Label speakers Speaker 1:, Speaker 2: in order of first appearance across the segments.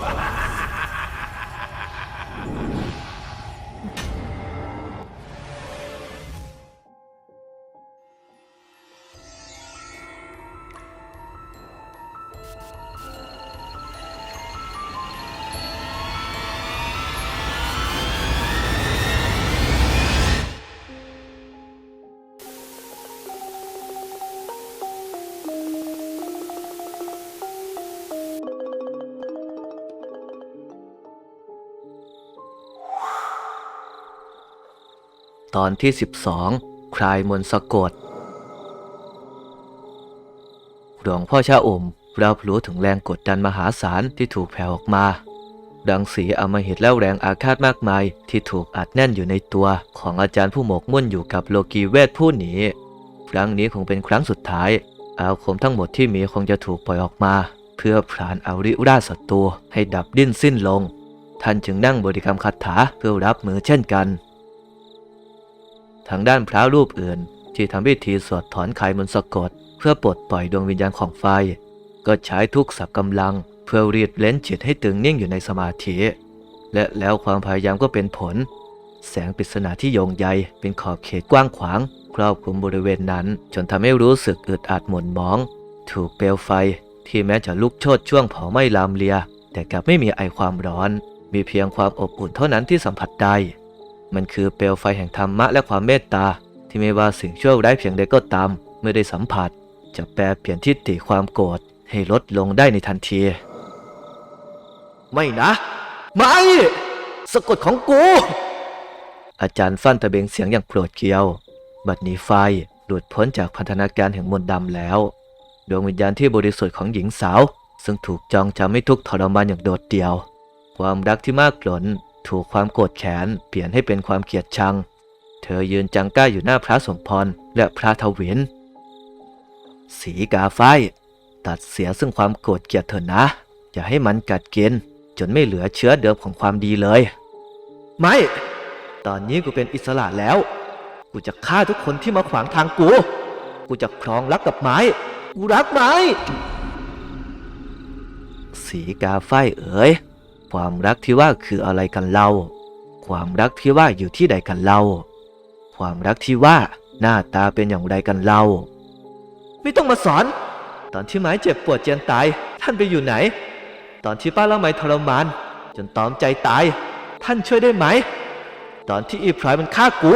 Speaker 1: Ha ha ha! ตอนที่ 12 คลายมนต์สะกด หลวงพ่อชาอมรับรู้ถึงแรงกดดันมหาศาลที่ถูกแผ่ออกมา ดังสีอมหิตและแรงอาฆาตมากมายที่ถูกอัดแน่นอยู่ในตัวของอาจารย์ผู้หมกมุ่นอยู่กับโลกีเวทผู้หนีครั้งนี้คงเป็นครั้งสุดท้าย อาคมทั้งหมดที่มีคงจะถูกปล่อยออกมา เพื่อผลานเอาริราชศัตรูให้ดับดิ้นสิ้นลง ท่านจึงนั่งบริกรรมคาถาเพื่อรับมือเช่นกัน ทางด้านพระรูปอื่น ที่ทำพิธีสวดถอนคายมนต์สะกด เพื่อปลดปล่อยดวงวิญญาณของไฟ ก็ใช้ทุกสักกำลัง เพื่อเรียดเล้นจิตให้ตึงนิ่งอยู่ในสมาธิ และแล้วความพยายามก็เป็นผล แสงปริศนาที่โยงใยเป็นขอบเขตกว้างขวาง ครอบคลุมบริเวณนั้น จนทำให้รู้สึกอึดอัดหม่นหมอง ถูกเปลวไฟ ที่แม้จะลุกโชนช่วงเผาไหม้ลามเลีย แต่กลับไม่มีไอความร้อน มีเพียงความอบอุ่นเท่านั้นที่สัมผัสได้ มันคือเปลวไฟแห่งธรรมะและความเมตตา ที่ไม่ว่าสิ่งชั่วร้ายเพียงใดก็ตาม เมื่อได้สัมผัส จะแปลเปลี่ยนทิฏฐิความโกรธให้ลดลงได้ในทันที ไม่นะ ไม่สะกดของกู อาจารย์ฟันตะเบงเสียงอย่างโกรธเกรียว บัดนี้ไฟหลุดพ้นจากพันธนาการแห่งมนต์ดำแล้ว ดวงวิญญาณที่บริสุทธิ์ของหญิงสาว ซึ่งถูกจองจำให้ทุกข์ทรมานอย่างโดดเดี่ยว ความรักที่มากล้น ถูกความโกรธแค้นเปลี่ยนให้เป็นความเกลียดชัง เธอยืนจังก้าอยู่หน้าพระสมพรและพระทวินสีกาไฟตัดเสียซึ่งความโกรธเกลียดเถอะนะ อย่าให้มันกัดกิน จนไม่เหลือเชื้อเดิมของความดีเลย ไม่ ตอนนี้กูเป็นอิสระแล้ว กูจะฆ่าทุกคนที่มาขวางทางกู กูจะครองรักกับไม้ กูรักไม้ สีกาไฟเอ๋ย ความรักที่ว่าคืออะไรกันเล่า ความรักที่ว่าอยู่ที่ใดกันเล่า ความรักที่ว่าหน้าตาเป็นอย่างไรกันเล่า ไม่ต้องมาสอน ตอนที่ไม้เจ็บปวดเจียนตาย ท่านไปอยู่ไหน ตอนที่ป้าละไมทรมาน จนตอมใจตาย ท่านช่วยได้ไหม ตอนที่อีพรายมันฆ่ากู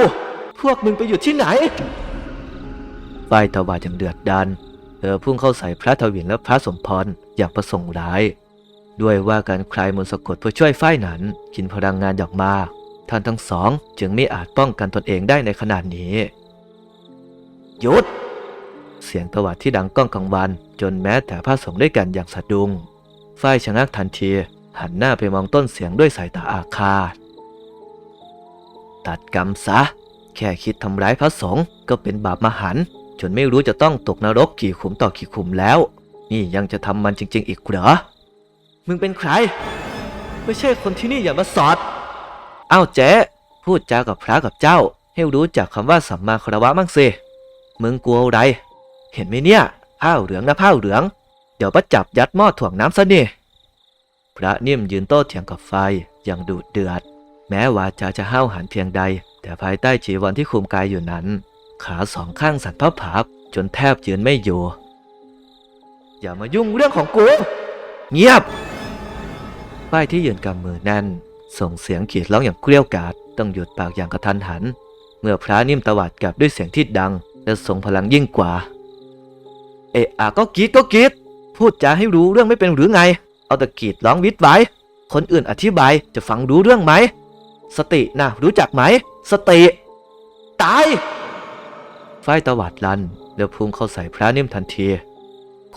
Speaker 1: พวกมึงไปอยู่ที่ไหนฝ่ายตวาดอย่างเดือดดันเธอพุ่งเข้าใส่พระทวินและพระสมพรอย่างประสงค์ร้าย ด้วยว่าการคลายมนต์สะกดเพื่อช่วยฝ้ายนั้น กินพลังงานอย่างมากท่านทั้งสองจึงไม่อาจป้องกันตนเองได้ในขนาดนี้ หยุด เสียงตวาดที่ดังก้องกังวัน จนแม้แต่พระสงฆ์ด้วยกันอย่างสะดุ้งฝ้ายชะงักทันที หันหน้าไปมองต้นเสียงด้วยสายตาอาฆาต ตัดกรรมซะ แค่คิดทำร้ายพระสงฆ์ก็เป็นบาปมหันต์จนไม่รู้จะต้องตกนรกกี่ขุมต่อกี่ขุมแล้ว นี่ยังจะทำมันจริง ๆ อีกเหรอ มึงเป็นใคร ไม่ใช่คนที่นี่อย่ามาสอด อ้าวเจ๊พูดจากับพระกับเจ้า ให้รู้จักคำว่าสัมมาคารวะมั่งสิ มึงกลัวอะไร เห็นไหมเนี่ยผ้าเหลืองนะผ้าเหลือง เดี๋ยวประจับยัดหม้อถ่วงน้ำซะนี่พระนิ่มยืนโต้เถียงกับไฟอย่างดุเดือด แม้วาจาจะห้าวหาญเพียงใด แต่ภายใต้จีวรที่คลุมกายอยู่นั้น ขาสองข้างสั่นพับผาบจนแทบยืนไม่อยู่ อย่ามายุ่งเรื่องของกู เงียบ ป้ายที่ยืนกำมือแน่น ส่งเสียงกรีดร้องอย่างเกลี้ยกาดต้องหยุดปากอย่างกระทันหัน เมื่อพระนิ่มตวาดกลับด้วยเสียงที่ดัง และทรงพลังยิ่งกว่า เอะอะก็กรีดก็กรีดพูดจาให้รู้เรื่องไม่เป็นหรือไง เอาแต่กรีดร้องวิดไว้ คนอื่นอธิบายจะฟังรู้เรื่องไหม สตินะรู้จักไหม สติ ตายฝ้ายตวาดลันแล้วพุ่งเข้าใส่พระนิ่มทันที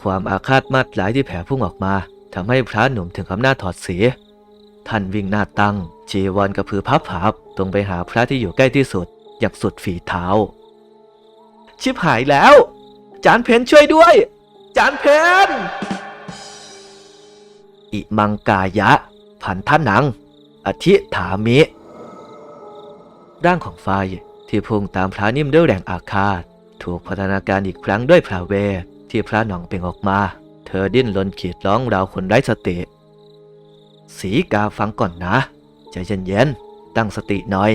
Speaker 1: ความอาฆาตมาดหลายที่แผ่พุ่งออกมา ทำให้พระหนุ่มถึงกับหน้าถอดเสีย ท่านวิ่งหน้าตั้ง จีวรกระพือพับผาบตรงไปหาพระที่อยู่ใกล้ที่สุด อย่างสุดฝีเท้า ชิบหายแล้ว จานเพนช่วยด้วย จานเพนอิมังกายะ พันธนัง อธิถามิ ร่างของไฟที่พุ่งตามพระนิ่มด้วยแรงอาฆาต ถูกพัฒนาการอีกครั้งด้วยพระเวทที่พระหนองเปล่งออกมา เธอดิ้นรนขีดร้องราวคนไร้สติ สีกาฟังก่อนนะใจเย็นๆตั้งสติหน่อย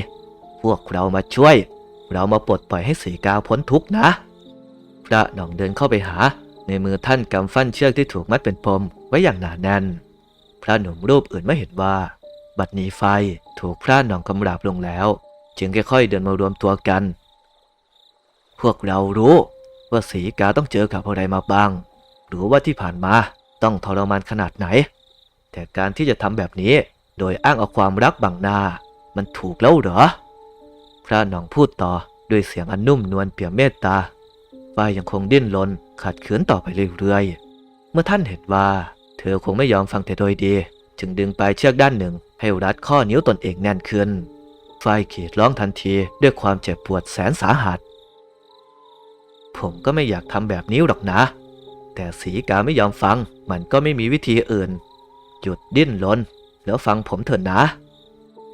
Speaker 1: พวกเรามาช่วย เรามาปลดปล่อยให้สีกาพ้นทุกข์นะ พระหน่องเดินเข้าไปหา ในมือท่านกำฟันเชือกที่ถูกมัดเป็นปมไว้อย่างหนาแน่น พระหนุ่มรูปอื่นไม่เห็นว่า บัดนี้ไฟถูกพระหน่องกำราบลงแล้ว จึงค่อยๆเดินมารวมตัวกัน พวกเรารู้ว่าสีกาต้องเจอกับอะไรมาบ้าง รู้ว่าที่ผ่านมาต้องทรมานขนาดไหน แต่การที่จะทำแบบนี้โดยอ้างเอาความรักบังหน้า มันถูกแล้วเหรอ พระนองพูดต่อด้วยเสียงอันนุ่มนวลเปี่ยมเมตตาฝ้ายยังคงดิ้นรนขัดขืนต่อไปเรื่อยๆ เมื่อท่านเห็นว่า เธอคงไม่ยอมฟังแต่โดยดี จึงดึงปลายเชือกด้านหนึ่ง ให้รัดข้อนิ้วตนเองแน่นขึ้นฝ้ายขีดร้องทันทีด้วยความเจ็บปวดแสนสาหัส ผมก็ไม่อยากทำแบบนี้หรอกนะ แต่สีกาไม่ยอมฟัง มันก็ไม่มีวิธีอื่น หยุดดิ้นรนแล้วฟังผมเถอะนะ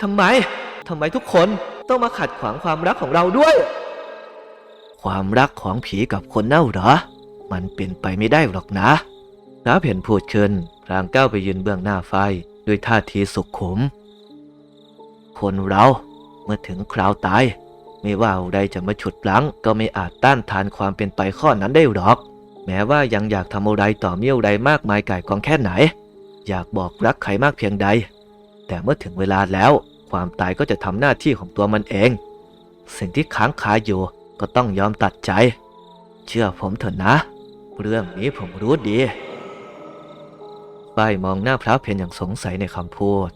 Speaker 1: ทำไมทำไมทุกคนต้องมาขัดขวางความรักของเราด้วย ความรักของผีกับคนเน่าเหรอ มันเป็นไปไม่ได้หรอกนะพระเพียนพูดขึ้นพรางก้าวไปยืนเบื้องหน้าไฟด้วยท่าทีสุขุม คนเราเมื่อถึงคราวตาย ไม่ว่าอะไรจะมาฉุดลั้งก็ไม่อาจต้านทานความเป็นไปข้อนั้นได้หรอก แม้ว่ายังอยากทำอะไรต่อเมี่ยวใดมากมายก่ายกองแค่ไหน อยากบอกรักใครมากเพียงใด แต่เมื่อถึงเวลาแล้ว ความตายก็จะทำหน้าที่ของตัวมันเอง สิ่งที่ค้างคาอยู่ก็ต้องยอมตัดใจ เชื่อผมเถอะนะ เรื่องนี้ผมรู้ดีป้ายมองหน้าพระเพนอย่างสงสัยในคำพูด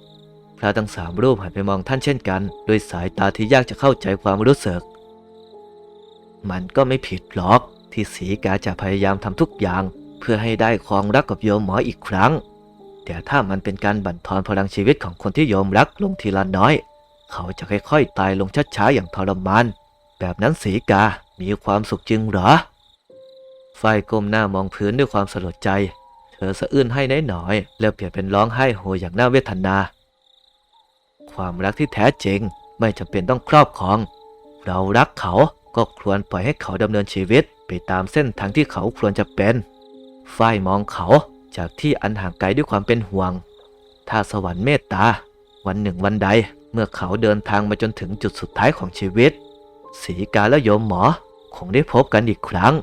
Speaker 1: พระทั้งสามรูปหันไปมองท่านเช่นกัน ด้วยสายตาที่ยากจะเข้าใจความรู้สึก มันก็ไม่ผิดหรอก ที่สีกาจะพยายามทำทุกอย่าง เพื่อให้ได้ครองรักกับโยมหมออีกครั้ง แต่ถ้ามันเป็นการบั่นทอนพลังชีวิตของคนที่โยมรักลงทีละน้อย เขาจะค่อยๆตายลงช้าๆอย่างทรมาน แบบนั้นสีกา มีความสุขจริงหรอไฟก้มหน้ามองพื้นด้วยความสลดใจ เธอสะอื้นให้น้อยหน่อยๆแล้วเปลี่ยนเป็นร้องไห้โฮอย่างน่าเวทนา ความรักที่แท้จริงไม่จำเป็นต้องครอบครอง เรารักเขาก็ควรปล่อยให้เขาดำเนินชีวิต ไปตามเส้นทางที่เขาควรจะเป็น ฝ้ายมองเขาจากที่อันห่างไกลด้วยความเป็นห่วง ถ้าสวรรค์เมตตา วันหนึ่งวันใดเมื่อเขาเดินทางมาจนถึงจุดสุดท้ายของชีวิต สีกาและโยมหมอคงได้พบกันอีกครั้ง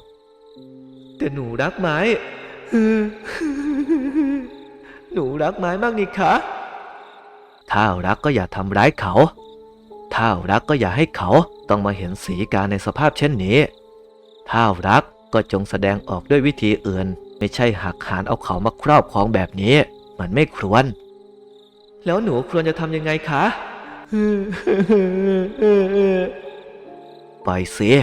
Speaker 1: แต่หนูรักไม้ หนูรักไม้มากนี่คะ ถ้ารักก็อย่าทำร้ายเขา ถ้ารักก็อย่าให้เขาต้องมาเห็นสีกาในสภาพเช่นนี้ ถ้ารักก็จงแสดงออกด้วยวิธีอื่น ไม่ใช่หักหานเอาเขามาครอบครองแบบนี้ มันไม่ควร แล้วหนูควรจะทำยังไงคะปล่อยเสีย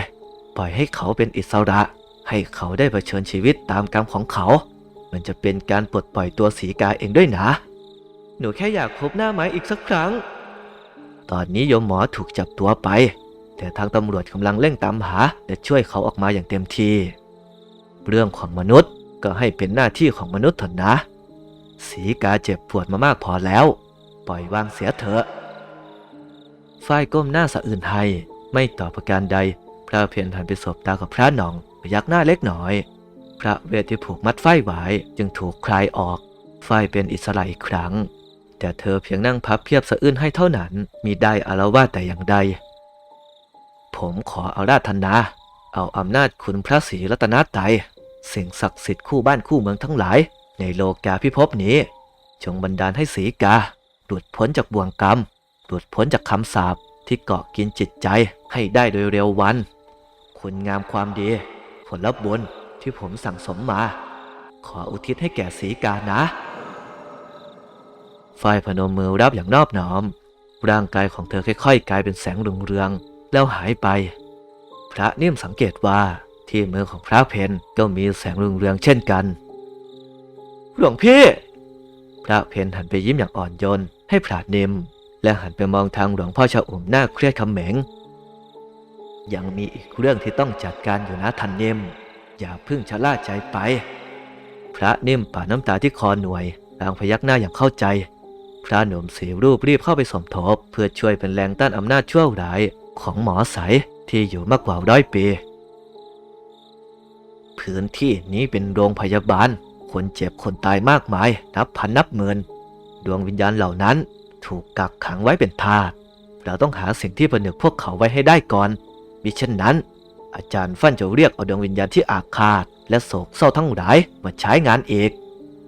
Speaker 1: ปล่อยให้เขาเป็นอิสระ ให้เขาได้เผชิญชีวิตตามกรรมของเขา มันจะเป็นการปลดปล่อยตัวสีกาเองด้วยนะ หนูแค่อยากพบหน้าไม้อีกสักครั้ง ตอนนี้โยมหมอถูกจับตัวไป แต่ทางตำรวจกำลังเร่งตามหาและช่วยเขาออกมาอย่างเต็มที่ เรื่องของมนุษย์ก็ให้เป็นหน้าที่ของมนุษย์เถอะนะ สีกาเจ็บปวดมามากพอแล้ว ปล่อยวางเสียเถอะฝ้ายก้มหน้าสะอื่นให้ไม่ตอบประการใด พระเพียรหันไปสบตากับพระหนองพยักหน้าเล็กหน่อย พระเวทที่ผูกมัดฝ้ายไว้จึงถูกคลายออกฝ้ายเป็นอิสระอีกครั้ง แต่เธอเพียงนั่งพับเพียบสะอื้นให้เท่านั้นมีได้อารวาสแต่อย่างใด ผมขออาราธนา เอาอำนาจคุณพระศรีรัตนตรัยสิ่งศักดิ์สิทธิ์คู่บ้านคู่เมืองทั้งหลาย ในโลกาพิภพนี้ จงบันดาลให้สีกาหลุดพ้นจากบ่วงกรรมหลุดพ้นจากคำสาปที่เกาะกินจิตใจให้ได้โดยเร็ววัน คุณงามความดี ผลลัพธ์บุญที่ผมสั่งสมมา ขออุทิศให้แก่สีกานะฝ่ายพนมมือรับอย่างนอบน้อม ร่างกายของเธอค่อยๆ กลายเป็นแสงรุงเรือง แล้วหายไป พระนิ่มสังเกตว่าที่มือของพระเพนก็มีแสงรุ่งเรืองเช่นกัน หลวงพี่ พระเพนหันไปยิ้มอย่างอ่อนโยนให้พระนิ่มและหันไปมองทางหลวงพ่อชาอุ่มหน้าเครียดคำเหมงยังมีอีกเรื่องที่ต้องจัดการอยู่นะท่านนิ่มอย่าเพิ่งชะล่าใจไป พระนิ่มป่าน้ำตาที่คอหน่วยพลางพยักหน้าอย่างเข้าใจ พระหนุ่มสีรูปรีบเข้าไปสมทบ เพื่อช่วยเป็นแรงต้านอำนาจชั่วร้าย ของหมอใสที่อยู่มากกว่าร้อยปี พื้นที่นี้เป็นโรงพยาบาล คนเจ็บคนตายมากมาย นับพันนับหมื่นดวงวิญญาณเหล่านั้นถูกกักขังไว้เป็นทาสเราต้องหาสิ่งที่ผนึกพวกเขาไว้ให้ได้ก่อนมิเช่นนั้น อาจารย์ฟั่นจะเรียกเอาดวงวิญญาณที่อาฆาต และโศกเศร้าทั้งหลายมาใช้งานอีก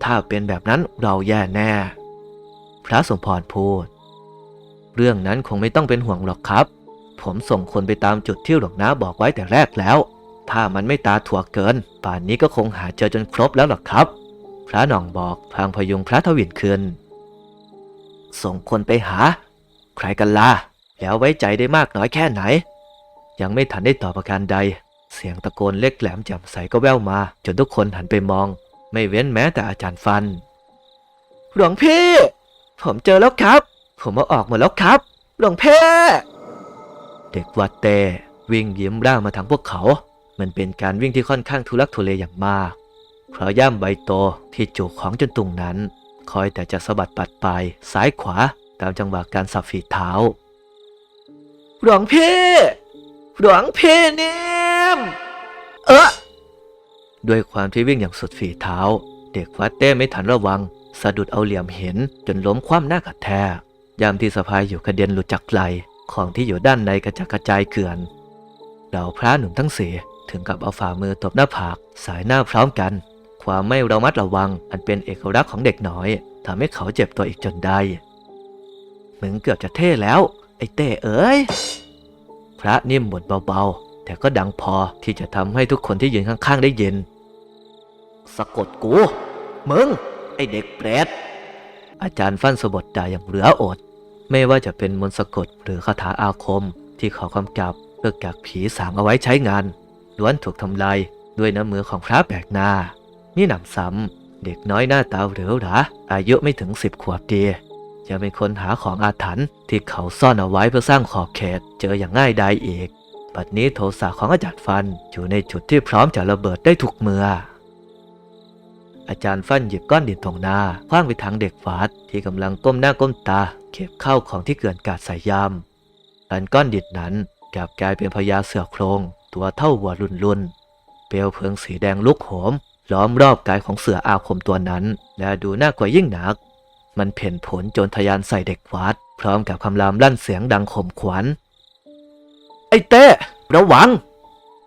Speaker 1: ถ้าเป็นแบบนั้นเราแย่แน่ พระสมพรพูด เรื่องนั้นคงไม่ต้องเป็นห่วงหรอกครับ ผมส่งคนไปตามจุดที่หลวงน้าบอกไว้แต่แรกแล้ว ถ้ามันไม่ตาถั่วเกิน ป่านนี้ก็คงหาเจอจนครบแล้วหรอกครับ พระหน่องบอกพลางพยุงพระทวินขึ้นส่งคนไปหา ใครกันล่ะแล้วไว้ใจได้มากน้อยแค่ไหน ยังไม่ทันได้ตอบประการใด เสียงตะโกนเล็กแหลมแจ่มใสก็แว่วมา จนทุกคนหันไปมอง ไม่เว้นแม้แต่อาจารย์ฟัน หลวงพี่ ผมเจอแล้วครับ ผมเอาออกหมดแล้วครับ หลวงพี่ เด็กวัดเตวิ่งยิ้มร่ามาทางพวกเขา มันเป็นการวิ่งที่ค่อนข้างทุลักทุเลอย่างมาก เพราะย่ามใบโตที่จูกของจนตุงนั้น คอยแต่จะสะบัดปัดไปซ้ายขวาตามจังหวะการสับฝีเท้า หลวงพี่หลวงพี่นิ่มเออด้วยความที่วิ่งอย่างสุดฝีเท้า เด็กวัดเต้ไม่ทันระวัง สะดุดเอาเหลี่ยมเห็นจนล้มคว่ำหน้ากระแทกยามที่สะพายอยู่กระเด็นหลุดจากไหล ของที่อยู่ด้านในกระจัดกระจายเกลื่อนเหล่าพระหนุ่มทั้งสี่ถึงกับเอาฝ่ามือตบหน้าผากสายหน้าพร้อมกัน ความไม่ระมัดระวังอันเป็นเอกลักษณ์ของเด็กน้อยทำให้เขาเจ็บตัวอีกจนได้มึงเกือบจะเท่แล้ว ไอ้เต้เอ๋ยพระนิ่มบ่นเบาๆ แต่ก็ดังพอที่จะทำให้ทุกคนที่ยืนข้างๆได้ยิน สะกดกู มึง ไอ้เด็กเปรตอาจารย์ฟั่นสบดด่าอย่างเหลืออด ไม่ว่าจะเป็นมนต์สะกดหรือคาถาอาคม ที่เขากำกับเพื่อกักผีสางเอาไว้ใช้งานล้วนถูกทำลายด้วยน้ำมือของพระแปลกหน้า นี่หนำซ้ำเด็กน้อยหน้าตาเหลวหราอายุไม่ถึงสิบขวบดียังเป็นคนหาของอาถรรพ์ที่เขาซ่อนเอาไว้เพื่อสร้างขอบเขตเจออย่างง่ายดายอีก บัดนี้โทสะของอาจารย์ฟันอยู่ในจุดที่พร้อมจะระเบิดได้ทุกเมื่ออาจารย์ฟันหยิบก้อนดินตรงหน้าคว้างไปทางเด็กฟาดที่กำลังก้มหน้าก้มตา เก็บข้าวของที่เกลื่อนกาดใส่ยามอันก้อนดินนั้นกลับกลายเป็นพญาเสือโครงตัวเท่าวัวรุนรุนเปลวเพลิงสีแดงลุกโหม ล้อมรอบกายของเสืออาคมตัวนั้น และดูน่ากลัวยิ่งหนัก มันเพ่นผลจนทะยานใส่เด็กวัด พร้อมกับคำรามลั่นเสียงดังข่มขวัญ ไอ้เต้ระวัง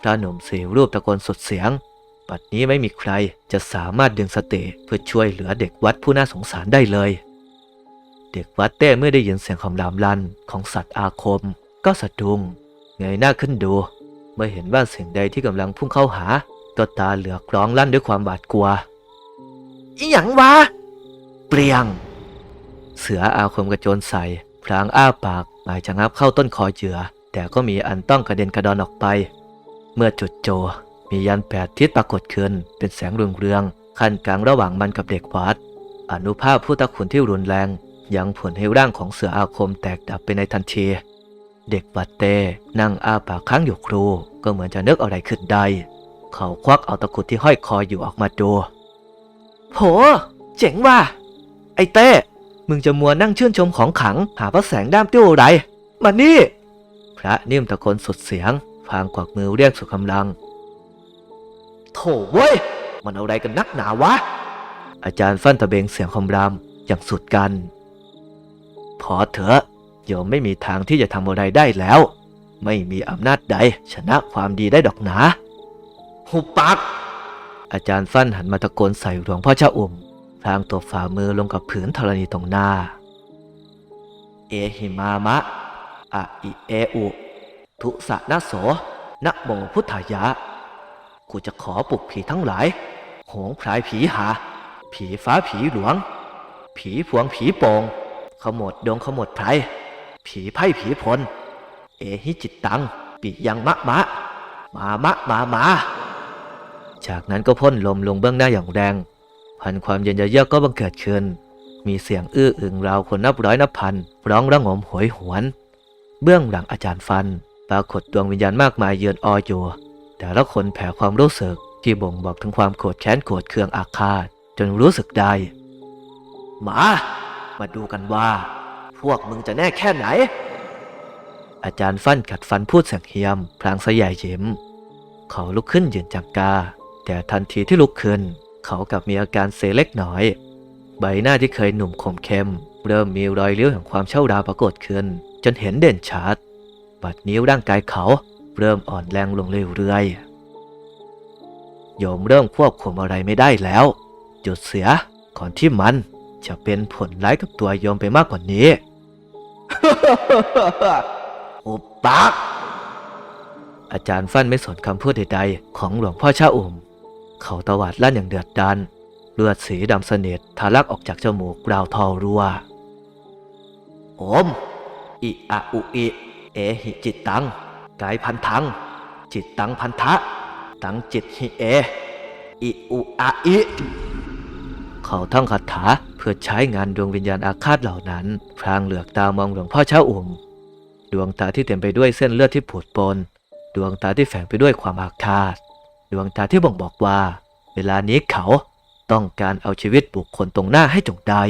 Speaker 1: พระหนุ่มสีรูปตะโกนสุดเสียง ปัดนี้ไม่มีใครจะสามารถดึงสติเพื่อช่วยเหลือเด็กวัดผู้น่าสงสารได้เลย เด็กวัดเต้เมื่อได้ยินเสียงคำรามลั่นของสัตว์อาคม ก็สะดุ้งเงยหน้าขึ้นดู เมื่อเห็นว่าสิ่งใดที่กำลังพุ่งเข้าหาก็ตาเหลือกร้องลั่นด้วยความบาดกลัวอีหยังวะเปรียง เสืออาคมกระโจนใส่พลางอ้าปากหมายจะงับเข้าต้นคอเหยื่อ แต่ก็มีอันต้องกระเด็นกระดอนออกไป เมื่อจุดโจ มียันแปดทิศปรากฏขึ้นเป็นแสงเรืองเรืองๆขั้นกลางระหว่างมันกับเด็กวัด อนุภาพผู้ตะขุนที่รุนแรง ยังผลให้ร่างของเสืออาคมแตกดับไปในทันที เด็กวัดเต้นั่งอ้าปากค้างอยู่ครู ก็เหมือนจะนึกอะไรขึ้นได้ เขาควักเอาตะกุดที่ห้อยคออยู่ออกมาดูโห เจ๋งว่ะ ไอ้เต้ มึงจะมัวนั่งชื่นชมของขัง หาพระแสงด้ามติ้วไร มานี่ พระนิ่มตะโกนสุดเสียง พางกวักมือเรียกสุดกำลัง โถเว้ย มันเอาอะไรกันนักหนาวะ อาจารย์ฟั่นตะเบงเสียงคำรามอย่างสุดกัน อเถอะโยมไม่มีทางที่จะทำอะไรได้แล้ว ไม่มีอำนาจใดชนะความดีได้ดอกหนาหุบปากอาจารย์ฟั่นหันมาตะโกนใส่หลวงพ่อเจ้าอุ่มพลางตัวฝ่ามือลงกับผืนธรณีตรงหน้า เอหิมามะอะอิเออุทุสะนะโสนะโมพุทธายะ กูจะขอปลุกผีทั้งหลายโหงพรายผีหา ผีฟ้าผีหลวง ผีพวงผีโปง ขมดดงขมดไพรผีไพ่ผีพล เอหิจิตตังปิยังมะมะ มามะมามาจากนั้นก็พ่นลมลงเบื้องหน้าอย่างแรง พันความเย็นเยือกก็บังเกิดขึ้น มีเสียงอื้ออึงราวคนนับร้อยนับพัน ร้องระงมโหยหวน เบื้องหลังอาจารย์ฟัน ปรากฏดวงวิญญาณมากมายเยือนออยู่ แต่ละคนแผ่ความรู้สึกที่บ่งบอกถึงความโกรธแค้นโกรธเคืองอาฆาต จนรู้สึกได้หมา มาดูกันว่า พวกมึงจะแน่แค่ไหน อาจารย์ฟันกัดฟันพูดเสียงเฮียม พลางสยายยิ้ม เขาลุกขึ้นยืนจังกา แต่ทันทีที่ลุกขึ้น เขากลับมีอาการเซเล็กน้อย ใบหน้าที่เคยหนุ่มคมเข้ม เริ่มมีรอยเลี้ยวแห่งความเช่าราปรากฏขึ้น จนเห็นเด่นชัดบัดนี้ร่างกายเขาเริ่มอ่อนแรงลงเรื่อยๆโยมเริ่มควบคุมอะไรไม่ได้แล้ว หยุดเสียก่อนที่มัน จะเป็นผลร้ายกับตัวโยมไปมากกว่านี้ อุบปากอาจารย์ฟั่นไม่สนคำพูดใดๆ ของหลวงพ่อชาอุ่ม เขาตวาดลั่นอย่างเดือดดัน เลือดสีดำสนิททะลักออกจากจมูกราวทอรัวโอมอิอะอุอิเอหิจิตตังกายพันธัง จิตตังพันทะ ตังจิตหิเออิอุอะอิ เขาท่องคาถาเพื่อใช้งานดวงวิญญาณอาฆาตเหล่านั้น พรางเหลือกตามองหลวงพ่อเช้าอุ่มดวงตาที่เต็มไปด้วยเส้นเลือดที่ผุดปน ดวงตาที่แฝงไปด้วยความอาฆาต ดวงตาที่บ่งบอกว่า เวลานี้เขาต้องการเอาชีวิตบุคคลตรงหน้าให้จงได้